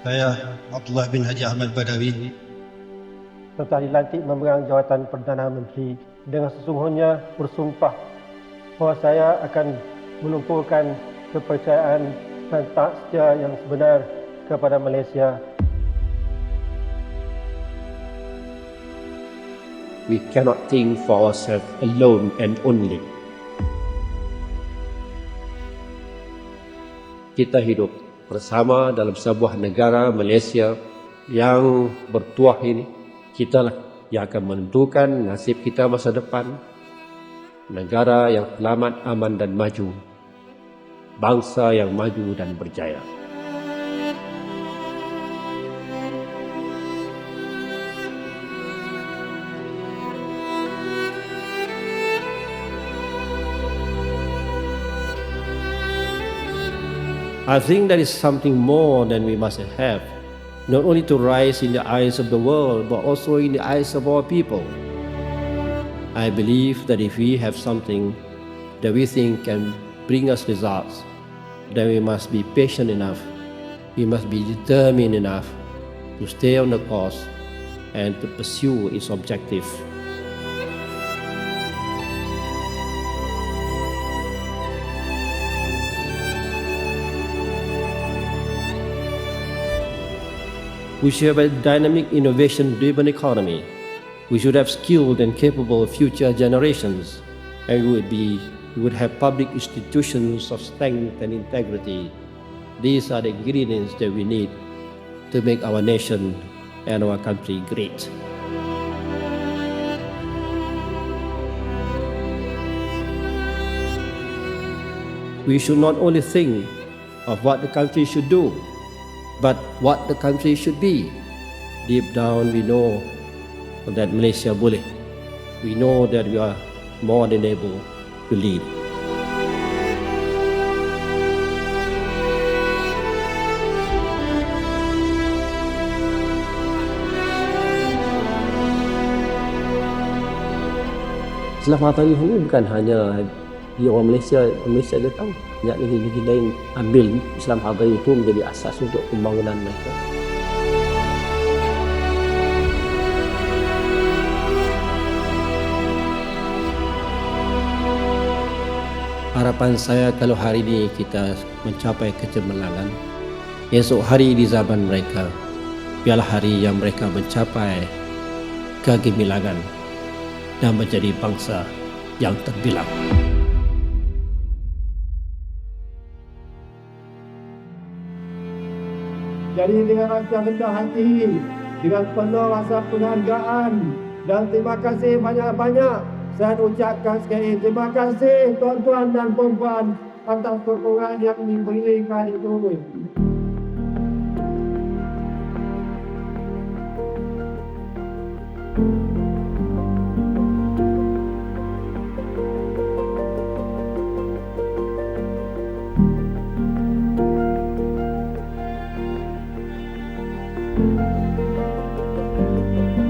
Saya Abdullah bin Haji Ahmad Badawi Setelah dilantik memegang jawatan Perdana Menteri dengan sesungguhnya bersumpah bahawa saya akan menumpukan kepercayaan dan tak setia yang sebenar kepada Malaysia We cannot think for ourselves alone and only. Kita hidup bersama dalam sebuah negara Malaysia yang bertuah ini. Kita lah yang akan menentukan nasib kita masa depan. Negara yang selamat, aman dan maju. Bangsa yang maju dan berjaya. I think there is something more than we must have, not only to rise in the eyes of the world, but also in the eyes of our people. I believe that if we have something that we think can bring us results, then we must be patient enough, we must be determined enough to stay on the course and to pursue its objective. We should have a dynamic, innovation driven economy. We should have skilled and capable future generations. And we would, be, we would have public institutions of strength and integrity. These are the ingredients that we need to make our nation and our country great. We should not only think of what the country should do, but what the country should be. Deep down, we know that Malaysia boleh. We know that we are more than able to lead. Islam Fatani ini bukan hanya di orang Malaysia, Malaysia dia tahu. Banyak negeri-negeri lain ambil Islam Fatani itu menjadi asas untuk pembangunan mereka. Harapan saya kalau hari ini kita mencapai kecemerlangan, esok hari di zaman mereka, biarlah hari yang mereka mencapai kegemilangan dan menjadi bangsa yang terbilang. Jadi dengan rasa rendah hati, dengan penuh rasa penghargaan dan terima kasih banyak-banyak saya ucapkan sekali terima kasih tuan-tuan dan puan-puan atas sokongan yang diberikan itu. Thank you.